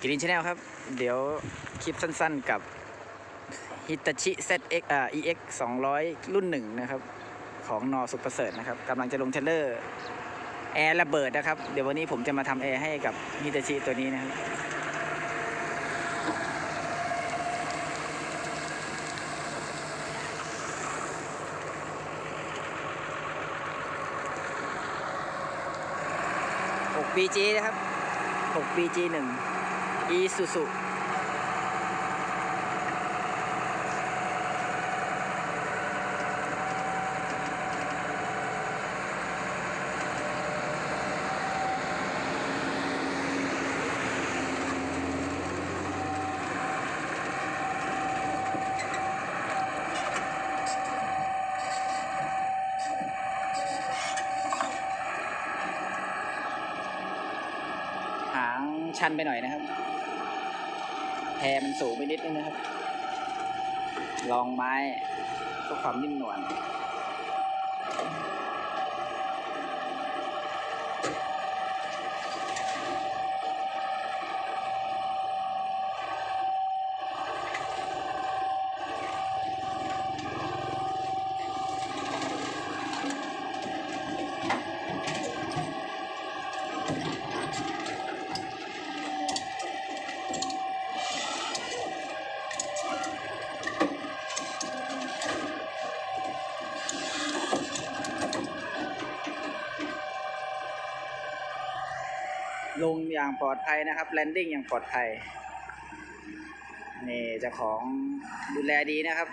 กิรินชาแนลครับ เดี๋ยวคลิปสั้นๆกับ Hitachi ZX อ่า EX 200 รุ่นหนึ่งนะครับ ของนอสุดประเสริฐนะครับกำลังจะลงเทรลเลอร์แอร์ระเบิดนะครับ เดี๋ยววันนี้ผมจะมาทำแอร์ให้กับ Hitachi ตัวนี้นะครับ6 BG นะครับ6 BG 1 Isuzu หางชันไปหน่อยนะครับ พมันสูงไปนิดนึงนะครับ ลองไม้เพื่อความนิ่มนวล ลงอย่างปลอดภัยนะครับแลนดิ้งอย่างปลอดภัยนี่เจ้าของดูแลดีนะครับ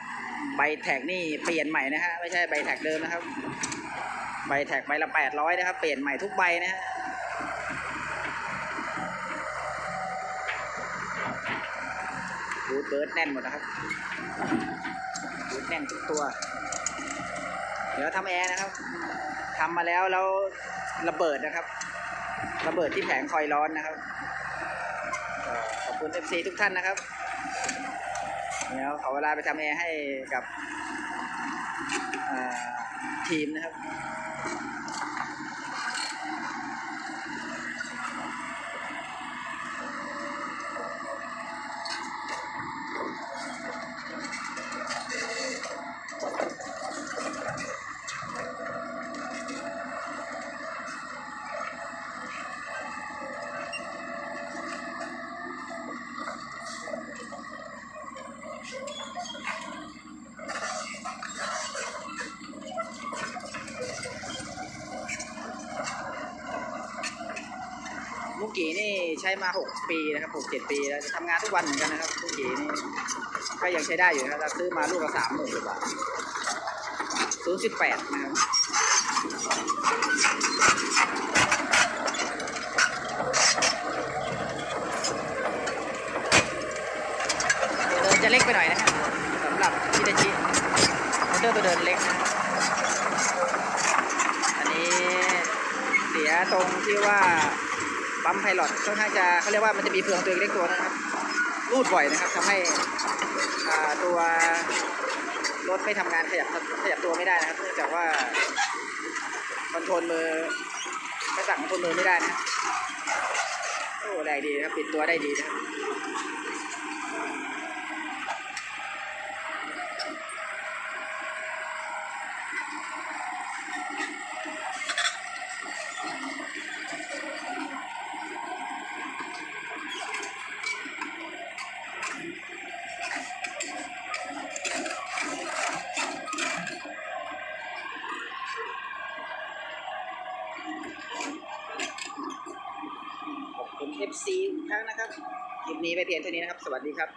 ใบแท็กนี่เปลี่ยนใหม่นะฮะไม่ใช่ใบแท็กเดิมนะครับ ใบแท็กใบละแปดร้อยนะครับ เปลี่ยนใหม่ทุกใบนะฮะบูทเบิร์ดแน่นหมดนะครับบูทแน่นทุกตัว เดี๋ยวทำแอร์นะครับทำมาแล้วแล้วระเบิดนะครับ ระเบิดที่แผงคอยร้อนนะครับขอบคุณ FC ทุกท่านนะครับเดี๋ยวขอเวลาไปทำแอร์ให้กับทีมนะครับ ลูกกี่นี่ใช้มา6ปีนะครับ6 7ปีแล้วทำงานทุกวันเหมือนกันนะครับลูกกี่นี่ก็ยังใช้ได้อยู่นะครับเราซื้อมาลูกละสามหมื่นกว่าบาทศูนย์จุดแปดนะครับตัวเดินจะเล็กไปหน่อยนะฮะสำหรับฮิตาชิมอเตอร์ตัวเดินเล็กนะอันนี้เสียตรงที่ว่า ปั๊มไพลอตค่อนข้างจะเขาเรียกว่ามันจะมีเฟืองตัวเล็กตัวนะครับรูดบ่อยนะครับทำให้ตัวรถไม่ทำงานขยับขยับตัวไม่ได้นะครับเนื่องจากว่าคอนโทรลมือไม่สั่งคอนโทรลมือไม่ได้นะโอ้แรงดีครับปิดตัวได้ดีนะครับ FC อีกครั้งนะครับคลิปนี้ไปเพียงเท่านี้นะครับ สวัสดีครับ